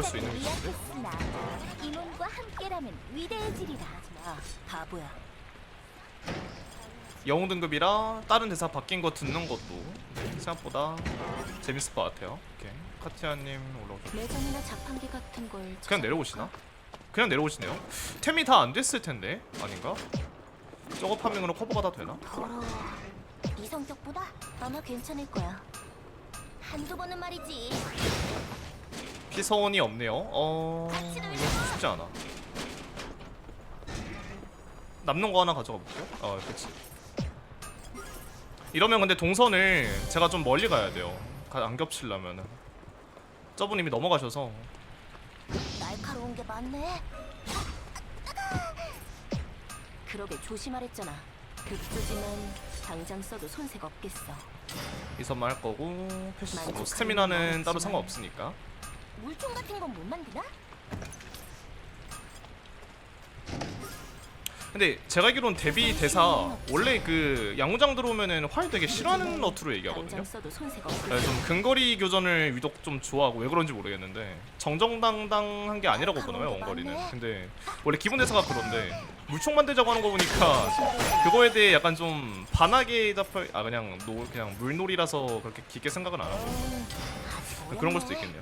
먹을 수 있는 위치인데? 이문과 함께라면 위대해지리라. 마, 바보야. 영웅 등급이라 다른 대사 바뀐 거 듣는 것도 네, 생각보다 재밌을 것 같아요. 오케이. 카티아님 올라오셨. 매점이나 자판기 같은 걸 그냥 찾아볼까? 내려오시나? 그냥 내려오시네요. 템이 다 안 됐을 텐데 아닌가? 저거 파밍으로 커버가 다 되나? 더러워. 네 성격보다 아마 괜찮을 거야. 한두 번은 말이지. 피서원이 없네요. 어 이거 좀 쉽지 않아. 남는 거 하나 가져가 볼게요. 어, 그렇지. 이러면 근데 동선을 제가 좀 멀리 가야 돼요. 가- 안 겹치려면은. 저분 이미 넘어가셔서 날카로운 게 많네. 그러게 조심하랬잖아. 급조지만 당장 써도 손색 없겠어. 이선만 할 거고 패시 뭐 만족하는 스태미나는 건 따로. 상관없으니까. 물총 같은 건 못 만드나? 근데 제가 알기로는 데뷔 대사 원래 그 양무장 들어오면은 활 되게 싫어하는 너트로 얘기하거든요. 당장 써도 손색 없겠어. 네, 좀 근거리 교전을 유독 좀 좋아하고 왜 그런지 모르겠는데 정정당당한 게 아니라고 보나요 원거리는 근데 원래 기본 대사가 그런데 물총 만들자고 하는 거 보니까 그거에 대해 약간 좀 반하게 잡혀 아 그냥 노 그냥 물놀이라서 그렇게 깊게 생각은 안 하고 음, 그런 걸 수도. 있겠네요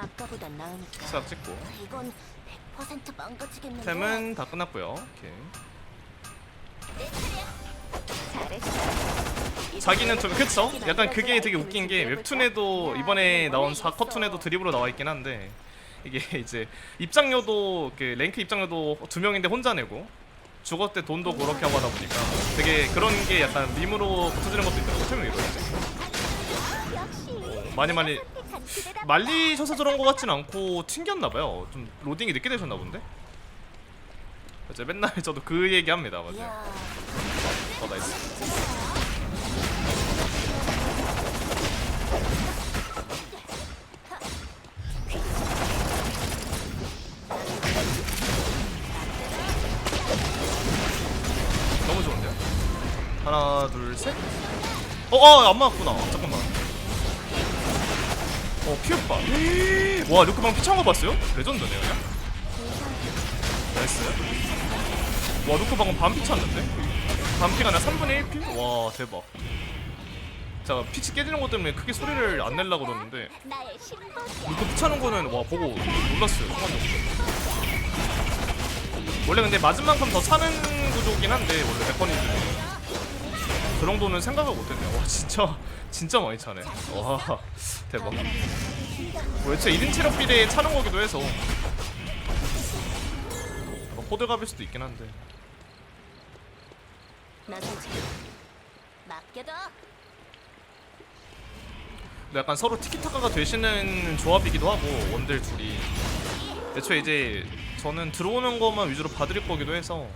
아까보단 나으니까. 시작 찍고. 이건 100% 망가지겠는데. 템은 다 끝났고요. 오케이. 잘했어. 자기는 좀 그쵸? 약간 그게 되게 웃긴 게 웹툰에도 이번에 나온 4컷툰에도 드립으로 나와 있긴 한데 이게 이제 입장료도 그 랭크 입장료도 두 명인데 혼자 내고 죽었을 때 돈도 그렇게 하고 하다 보니까 되게 그런 게 약간 밈으로 붙어지는 것도 있더라고 템이 이러지 역시 많이 많이. 말리셔서 저런 거 같진 않고 튕겼나봐요 좀 로딩이 늦게 되셨나 본데 맞아요 맨날 저도 그 얘기 합니다 맞아요 어 나이스 너무 좋은데요? 하나 둘셋 어, 어, 안 맞았구나. 잠깐만. 어, 피했다. 와, 루크 방피 찬거 봤어요? 레전드네요, 그냥. 나이스. 와, 루크 방금 반피 찼는데? 반피가 나 3분의 1피? 와, 대박. 자, 피치 깨지는 것 때문에 크게 소리를 안 내려고 그러는데. 루크 피 차는 거는 와, 보고 놀랐어요, 순간적으로. 원래 근데 맞은 만큼 더 차는 구조긴 한데, 원래 메커니즘 이. 그 정도는 생각을 못했네. 와 진짜 진짜 많이 차네. 와 대박. 뭐 애초에 1인 체력 비례에 차는 거기도 해서 뭐 호들갑일 수도 있긴 한데. 근데 약간 서로 티키타카가 되시는 조합이기도 하고 원딜 둘이 애초에 이제 저는 들어오는 것만 위주로 봐드릴 거기도 해서.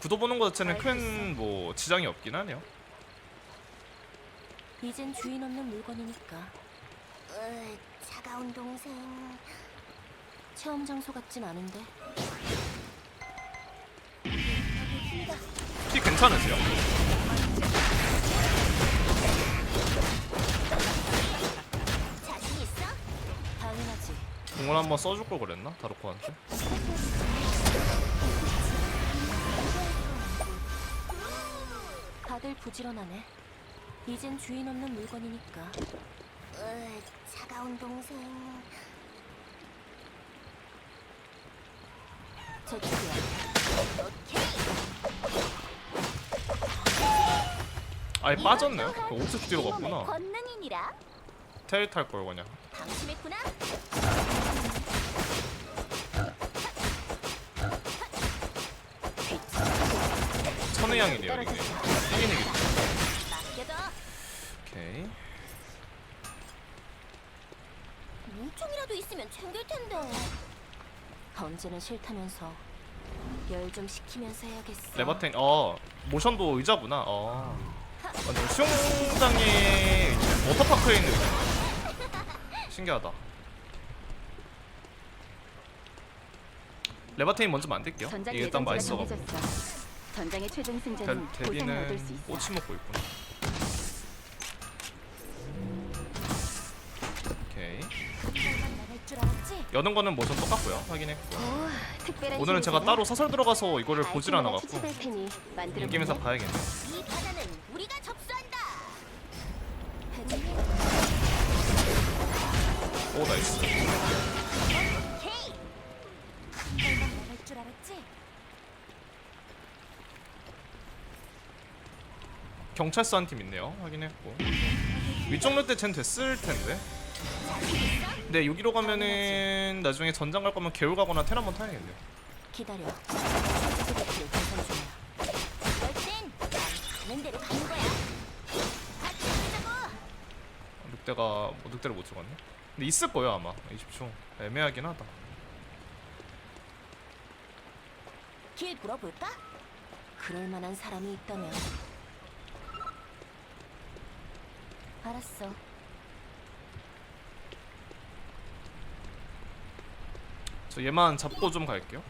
구도 보는 것 자체는 큰 뭐 지장이 없긴 하네요. 이젠 주인 없는 물건이니까. 으, 차가운 동생. 체험 장소 같진 않은데. 피 괜찮으세요? 자신 있어? 당연하지. 공을 한번 써줄 걸 그랬나 다루코한테? 다들 부지런하네. 이젠 주인 없는 물건이니까. 으, 차가운 동생. 저쪽이야. 아예 빠졌네요. 옥스 뒤로 갔구나. 권능이니라. 테일 탈 걸 그냥. 방심했구나. 천의향이네요 이게. 이긴 이기. 맡겨둬. 오케이. 물총이라도 있으면 챙길 텐데. 언제는 싫다면서 열 좀 식히면서 해야겠어. 레바텐 어 모션도 의자구나. 어. 완전 수영장에 이제 워터파크에 있는 의자. 신기하다. 레바테인 먼저 만들게요. 전장 이게 일단 예정지가 맛있어가지고. 정해졌어. 전장의 최종 데, 승자는 보상을 얻을 데뷔는 수 있어. 꼬치 먹고 있구나. 여는 거는 모션 똑같고요. 확인했고. 오, 오늘은 제가. 따로 사설 들어가서 이거를 보질 않아갖고 게임에서? 봐야겠네. 오 나이스. 경찰서 한 팀 있네요. 확인했고. 위쪽 롯데 쟨 됐을 텐데. 근데 여기로 가면은 나중에 전장 갈 거면 개울 가거나 텔 한번 타야겠네요. 기다려. 서브젝트를 계산 중이야. 이럴 땐 가는 대로 가는 거야. 같이 가자고. 늑대가 뭐 늑대를 못 죽었네. 근데 있을 거예요 아마 20초. 애매하긴 하다. 길 물어볼까? 그럴 만한 사람이 있다면. 알았어. 저 얘만 잡고 좀 갈게요.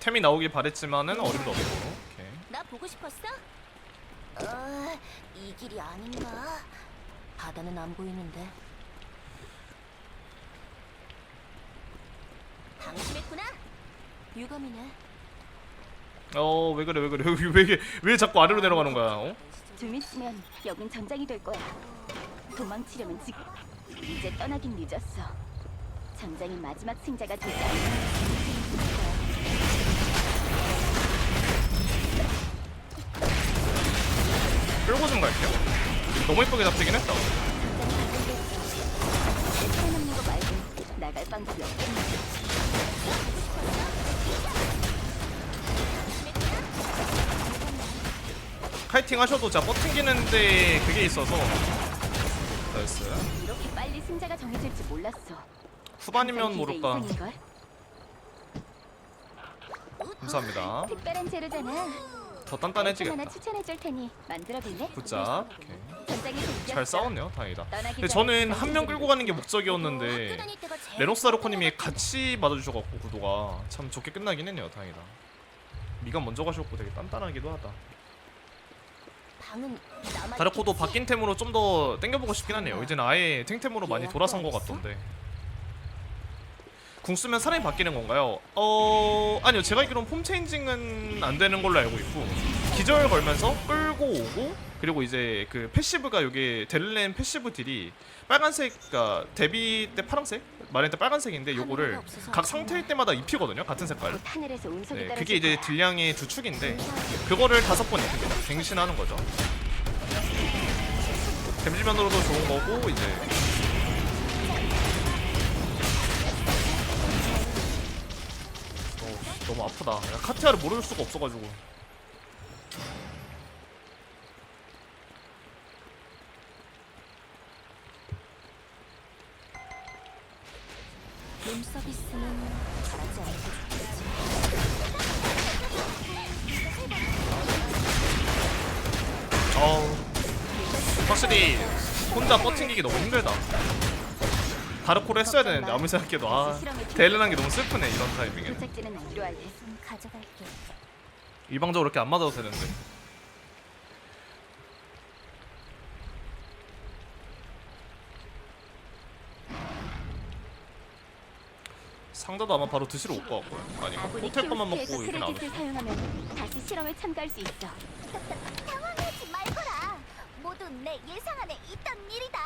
템이 나오길 바랬지만은 어림도 없고. 오케이. 나 보고 싶었어? 어, 이 길이 아닌가? 바다는 안 보이는데. 방심했구나. 유감이네. 어 왜 그래 왜 그래 왜, 왜, 왜, 왜 자꾸 아래로 내려가는 거야? 어? 좀 있으면 여긴 전장이 될 거야. 도망치려면 지금 이제 떠나긴 늦었어. 전장이 마지막 승자가 되지 않으면 끌고 좀 갈게요. 너무 예쁘게 잡히긴 했다. 살먹는 거 말고 나갈 방법이 없겠네. 카이팅 하셔도 진짜 버팅기는데 그게 있어서 나이스. 이렇게 빨리 승자가 정해질지 몰랐어. 후반이면 모를까. 이상인걸? 감사합니다. 특별한 재료잖아. 더 하나 단단해지겠다. 추천해 줄 테니 만들어 볼래? 굿잡. 오케이. 잘 싸웠네요. 다행이다. 근데 저는 한 명 끌고 가는 게 목적이었는데 행복한 것 같이 맞아주셔갖고 구도가 참 좋게 끝나긴 했네요. 다행이다. 미가 먼저 가셨고 되게 단단하기도 하다. 같아. 방은 남아 다르코도? 바뀐 템으로 좀 더 땡겨보고 싶긴 하네요. 이제는 아예 탱템으로 많이 돌아선 것 같던데. 궁 쓰면 사람이 바뀌는 건가요? 어 아니요 제가 알기로는 폼 체인징은 안 되는 걸로 알고 있고 기절 걸면서 끌고 오고 그리고 이제 그 패시브가 여기 델렌 패시브 딜이 빨간색 그러니까 데뷔 때 파란색 때 빨간색인데 요거를 각 상태일 때마다 입히거든요 같은 색깔. 운석이 네, 그게 이제. 딜량의 주축인데 그거를 다섯 번 입힙니다 갱신하는 거죠. 댐지면으로도 좋은 거고 이제. 어, 너무 아프다. 야, 카티아를 모를 수가 없어가지고 룸 서비스는 잘하지 않고 좋겠지. 어우 확실히 혼자 버팅기기 너무 힘들다 다르코를 했어야 되는데 아무리 생각해도 아 델렌한 게 너무 슬프네 이런 타이밍에 도착지는 어디로 할래? 좀 가져갈게. 일방적으로 이렇게 안 맞아도 되는데 상자도 아마 바로 드시러 올 것 같고요 아니 아군이 호텔 것만 먹고 키우스트에서 여긴 안 크레딧을 오죠 사용하면 다시 실험에 참가할 수 있어. 당황하지 말거라. 모두 내 예상 안에 있던 일이다.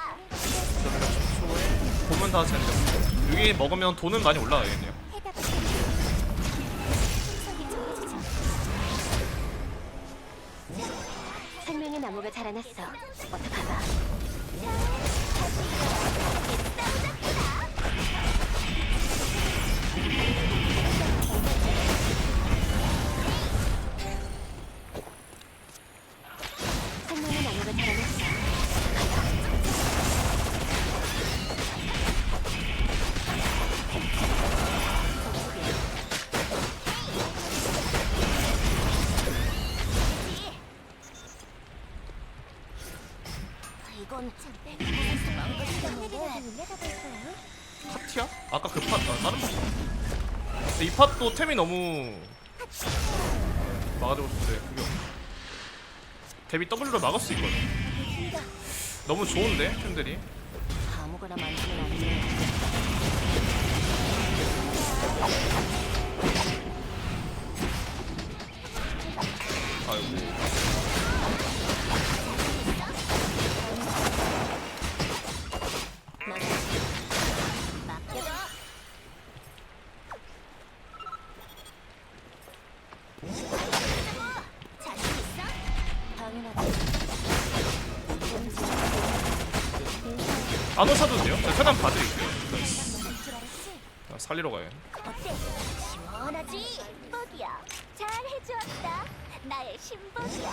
보면 다 젠데 여기 먹으면 돈은 많이 올라가겠네요 해답은 생명의 나무가 자라났어. 어떡하나? 아? 아까 그 파, 아, 다른 파 근데 이 팟도 템이 너무 막아주고 싶은데 그게 없네. 데뷔 W로 막을 수 있거든. 너무 좋은데 템들이. 아무거나 만지면 안 돼. 안 오셔도 돼요. 제가 최대한 봐드릴게요. 아, 살리러 가요. 어때? 시원하지? 신복이야. 잘 해주었다. 나의 신복이야.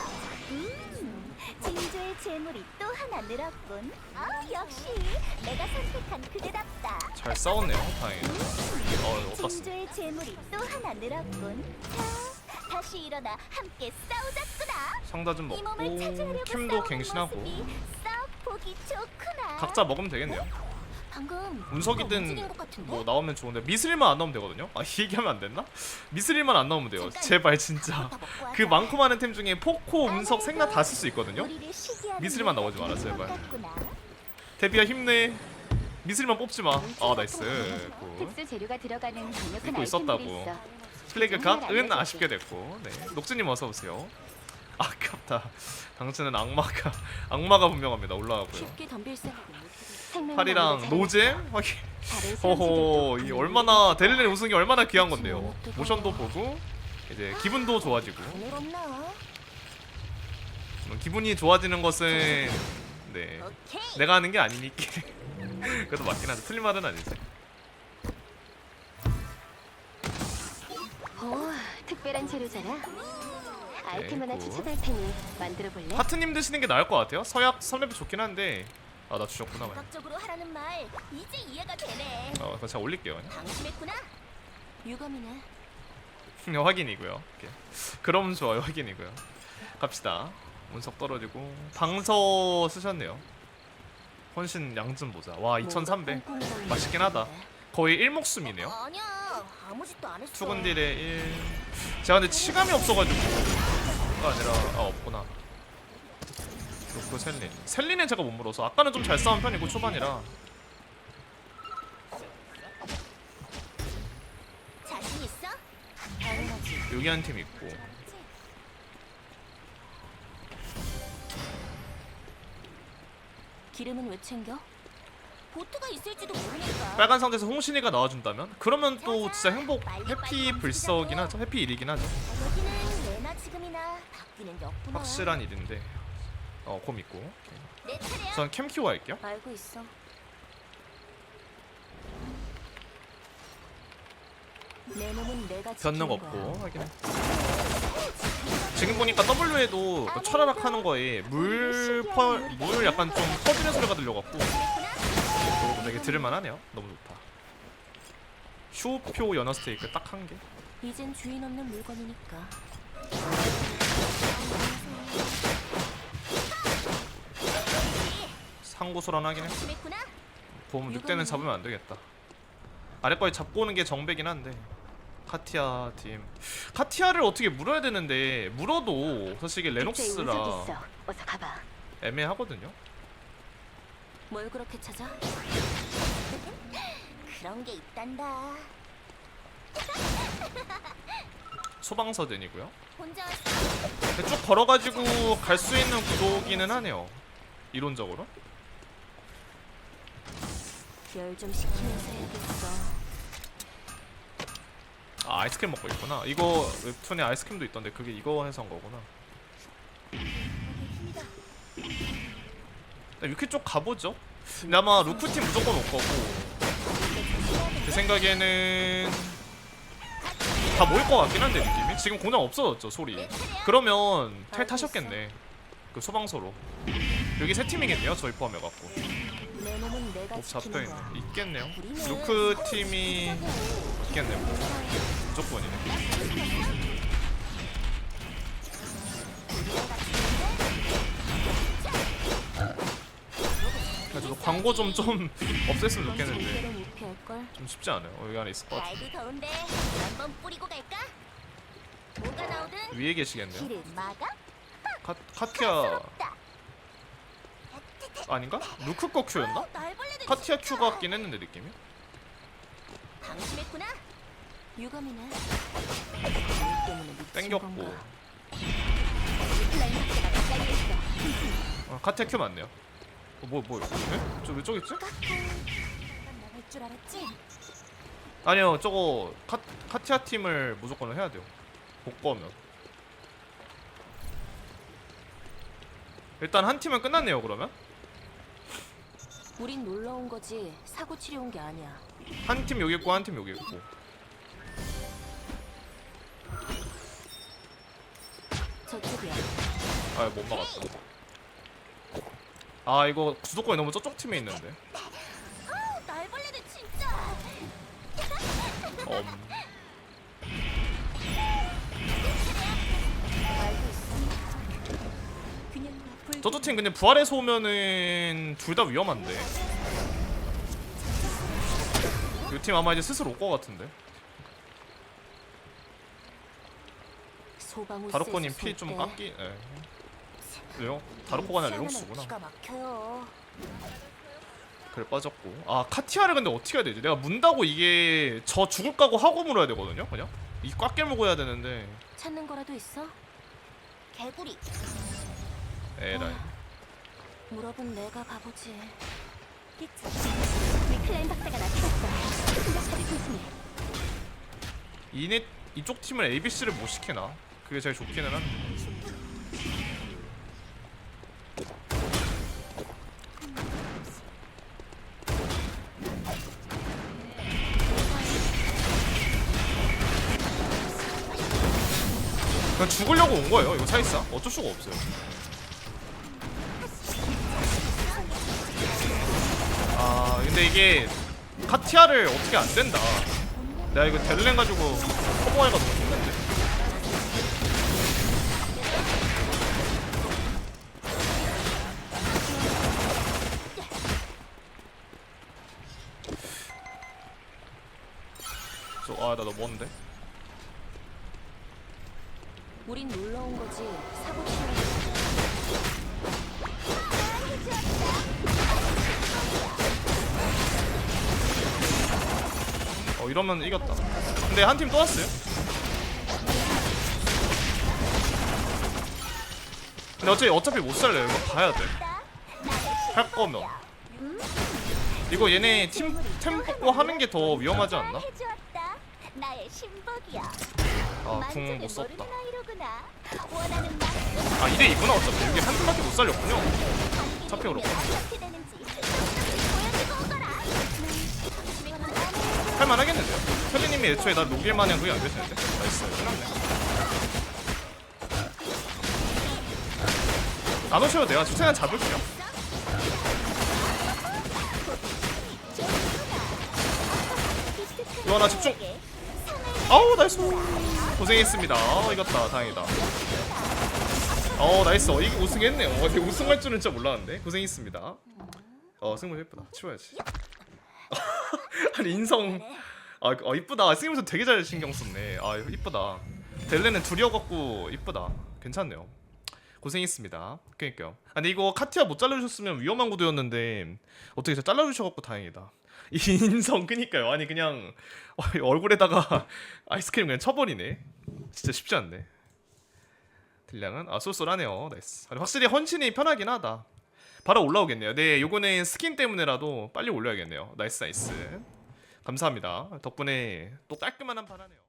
음, 진주의 재물이 또 하나 늘었군. 아, 역시 내가 선택한 그대답다. 잘 싸웠네요. 다행히. 어, 못 봤어. 진주의 재물이 또 하나 늘었군. 자, 다시 일어나 함께 싸우자꾸나. 상다 좀 이 몸을 먹고 싸우는 갱신하고 모습이 썩 보기 좋구나. 각자 먹으면 되겠네요. 방금 뭔가 운석이든? 뭐 나오면 좋은데 미스릴만 안 나오면 되거든요. 아이 얘기하면 안 됐나? 미스릴만 안 나오면 돼요. 제발 진짜. 그. 많고 많은 템 중에 포코, 운석, 생나 다 쓸 수 있거든요. 미술만 나오지 마라, 제발. 데비야 힘내. 미스릴만 뽑지 마. 아 나이스. 굿. 특수 재료가 들어가는 강력한 믿고 아이템들이 있었다고. 플래그 각은 아쉽게 됐고. 네. 녹주님 어서 오세요. 아깝다. 당신은 악마가 악마가 분명합니다. 올라가고요. 쉽게 덤빌 생각은 못해. 생명의 팔이랑 노잼 확인. 호호 이 얼마나 데릴렌 우승이 얼마나 귀한 건데요. 뭐 모션도 보고 이제 기분도 좋아지고? 물론 기분이 좋아지는 것은 네. 내가 하는 게 아니니까 그것도 맞긴 하죠. 틀린 말은 아니지. 오, 특별한 재료잖아. 아이템 하나 굿. 추천할 테니 만들어 볼래? 하트님 드시는 게 나을 것 같아요. 서약 선랩이 좋긴 한데 아 나 주셨구나. 그냥. 감각적으로 하라는 말 이제 이해가 되네. 어 그거 제가 올릴게요. 그냥. 방심했구나. 유감이네. 네, 확인이고요. 오케이. 그럼 좋아요. 확인이고요. 갑시다. 운석 떨어지고 방서 쓰셨네요. 헌신 양좀 보자. 와 2,300. 뭔가 꽁꽁 맛있긴 하다. 거의 1목숨이네요. 아니야. 아무 짓도 안 했어. 투근딜에 1. 제가 근데 치감이 없어가지고. 가 아니라 아 없구나. 그리고 셀린. 셀린은 제가 못 물어서 아까는 좀 잘 싸운 편이고 초반이라. 자신 있어? 당연하지. 용이한 팀 있고. 기름은 왜 챙겨? 보트가 있을지도 모르니까. 빨간 상자에서 홍신이가 나와준다면 그러면 또 진짜 행복 해피 불서긴 하죠. 해피 일이긴 하죠. 여기는 지금이나 바뀌는 게 없구나. 확실한 일인데. 어곰 있고. 오케이. 내 차례야. 전캠 키워 할게요. 알고 있어. 내 몸은 내가 지키는 거야. 없고 확인해. 지금 보니까 W에도 그 철화락 하는 거에 물펄물 약간 좀 퍼지는 소리가 들려갖고 그거 되게 들을만하네요. 너무 좋다. 슈표 연어 스테이크 딱 한 개. 이젠 주인 없는 물건이니까. 상고소란 하긴. 보면 늑대는 잡으면 안 되겠다. 아래 거에 잡고 오는 게 정배긴 한데. 카티아 팀. 카티아를 어떻게 물어야 되는데 물어도 사실 이게 레녹스라. 애매하거든요. 뭘 그렇게 찾아? 그런 게 있단다. 왔어? 쭉 걸어가지고 갈 수 있는 구도기는 하네요. 이론적으로. 열 좀 식히면서 해야겠어. 아 아이스크림 먹고 있구나. 이거 웹툰에 아이스크림도 있던데 그게 이거 해서 한 거구나. 일단 위키 쪽 가보죠. 근데 아마 루크팀 무조건 올 거고 제 생각에는 다 모일 것 같긴 한데 느낌이 지금 공장 없어졌죠 소리. 그러면 탈 타셨겠네. 그 소방서로. 여기 세 팀이겠네요 저희 포함해갖고. 못 지키는 잡혀 있네. 거야. 있겠네요. 루크 팀이 있겠네요. 무조건이네. 저도 광고 좀 좀 없앴으면 좋겠는데. 좀 쉽지 않아요. 어, 여기 안에 있을 것 같아. 날도 더운데 한번 뿌리고 갈까? 뭐가 나오든 위에 계시겠네요. 길을 막아? 카, 없다. 아닌가? 루크 거 큐였나? 어, 카티아. 큐 같긴 했는데 느낌이. 방심했구나. 유감이네. 땡겼고. 가까이 있어. 아, 카티아 큐 맞네요. 어, 뭐 뭐? 에? 저왜 저기 있지? 나갈 줄 알았지? 아니요, 저거 카, 카티아 팀을 무조건 해야 돼요. 복 거면. 일단 한 팀은 끝났네요. 그러면 우린 놀러 온 거지 사고 치려 온 게 아니야. 한 팀 여기 있고 한 팀 여기 있고. 저쪽이야. 아, 못 막았다. 아, 이거 주도권이 너무 저쪽 팀에 있는데. 어, 날벌레들 진짜. 엄. 저쪽 팀 근데 부활해서 오면은 둘 다 위험한데. 이 팀 아마 이제 슬슬 올것 같은데. 쎄서 피좀 깎기. 예. 왜요? 다르코가 아니라 막혀요. 그래 빠졌고. 아 카티아를 근데 어떻게 해야 되지? 내가 문다고 이게 저 죽을 까고 하고 물어야 되거든요. 그냥 이 꽉 깨물고 해야 되는데. 찾는 거라도 있어? 개구리. 에라이. 물어본 내가 바보지. 위클라인 박사가 나타났어. 생각하기 조심해. 이네 이쪽 팀을 ABC를 못 시키나? 그게 제일 좋기는 한데. 그냥 죽으려고 온 거예요. 이거 사이사 어쩔 수가 없어요. 아 근데 이게 카티아를 어떻게 안 된다. 내가 이거 델렌 가지고 커버하기가 너무 힘든데. 저아나 너무 먼데. 우린 놀러 온 거지 사고 치려 어 이러면 이겼다. 근데 한 팀 또 왔어요. 근데 어차피 어차피 못 살려요. 이거 봐야 돼. 할 거면. 이거 얘네 팀 템 뽑고 하는 게 더 위험하지 않나? 해주었다. 나의 신복이야. 아궁 만주는 못 썼다. 아 2대 2구나 어차피 이게 한 팀밖에 못 살렸군요. 어차피 되면 할만하겠는데요? 현리님이 애초에 나 녹일 마냥 그게 안 되시는데? 나이스 끝났네. 안 오셔도 돼요. 주차장 잡을게요. 요하나 집중. 아우 나이스. 고생했습니다. 어, 이겼다. 다행이다. 어 나이스. 어, 이게 우승했네요. 어, 되게 우승할 줄은 진짜 몰랐는데. 고생했습니다. 어 승부 예쁘다. 치워야지 아니 인성. 아, 아 이쁘다. 승리면서 되게 잘 신경 썼네. 아 이쁘다. 델레는 둘이어갖고 이쁘다. 괜찮네요. 고생했습니다. 그니까요. 아 근데 이거 카티아 못 잘라주셨으면 위험한 구도였는데 어떻게 잘 잘라주셔갖고 다행이다. 이 인성 그니까요. 아니 그냥 어, 얼굴에다가 아이스크림 그냥 쳐버리네. 진짜 쉽지 않네. 딜량은 아 쏠쏠하네요. 나이스. 아니, 확실히 헌신이 편하긴 하다 바로 올라오겠네요. 네 요거는 스킨 때문에라도 빨리 올려야겠네요. 나이스 나이스. 감사합니다. 덕분에 또 깔끔한 한판 하네요